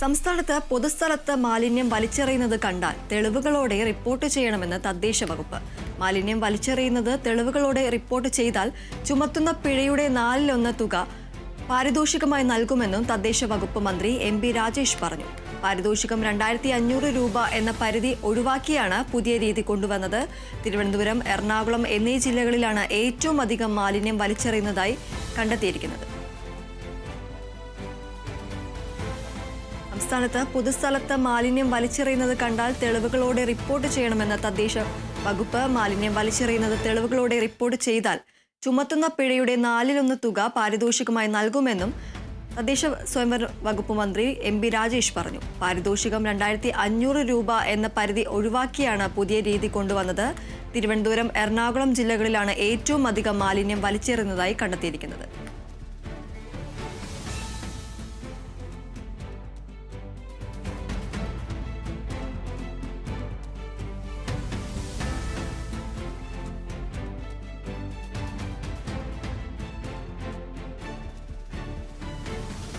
സംസ്ഥാനത്ത് പൊതുസ്ഥലത്ത് മാലിന്യം വലിച്ചെറിയുന്നത് കണ്ടാൽ തെളിവുകളോടെ റിപ്പോർട്ട് ചെയ്യണമെന്ന് തദ്ദേശ വകുപ്പ്. മാലിന്യം വലിച്ചെറിയുന്നത് തെളിവുകളോടെ റിപ്പോർട്ട് ചെയ്താൽ ചുമത്തുന്ന പിഴയുടെ നാലിലൊന്ന് തുക പാരിതോഷികമായി നൽകുമെന്നും തദ്ദേശ വകുപ്പ് മന്ത്രി എം പി രാജേഷ് പറഞ്ഞു. പാരിതോഷികം രണ്ടായിരത്തി അഞ്ഞൂറ് രൂപ എന്ന പരിധി ഒഴിവാക്കിയാണ് പുതിയ രീതി കൊണ്ടുവന്നത്. തിരുവനന്തപുരം എറണാകുളം എന്നീ ജില്ലകളിലാണ് ഏറ്റവും അധികം മാലിന്യം വലിച്ചെറിയുന്നതായി കണ്ടെത്തിയിരിക്കുന്നത്. സംസ്ഥാനത്ത് പൊതുസ്ഥലത്ത് മാലിന്യം വലിച്ചെറിയുന്നത് കണ്ടാൽ തെളിവുകളോടെ റിപ്പോർട്ട് ചെയ്യണമെന്ന തദ്ദേശ വകുപ്പ് മാലിന്യം വലിച്ചെറിയുന്നത് തെളിവുകളോടെ റിപ്പോർട്ട് ചെയ്താൽ ചുമത്തുന്ന പിഴയുടെ നാലിലൊന്ന് തുക പാരിതോഷികമായി നൽകുമെന്നും തദ്ദേശ സ്വയംഭരണ വകുപ്പ് മന്ത്രി എം പി രാജേഷ് പറഞ്ഞു. പാരിതോഷികം രണ്ടായിരത്തി അഞ്ഞൂറ് രൂപ എന്ന പരിധി ഒഴിവാക്കിയാണ് പുതിയ രീതി കൊണ്ടുവന്നത്. തിരുവനന്തപുരം എറണാകുളം ജില്ലകളിലാണ് ഏറ്റവും അധികം മാലിന്യം വലിച്ചെറിയുന്നതായി കണ്ടെത്തിയിരിക്കുന്നത്.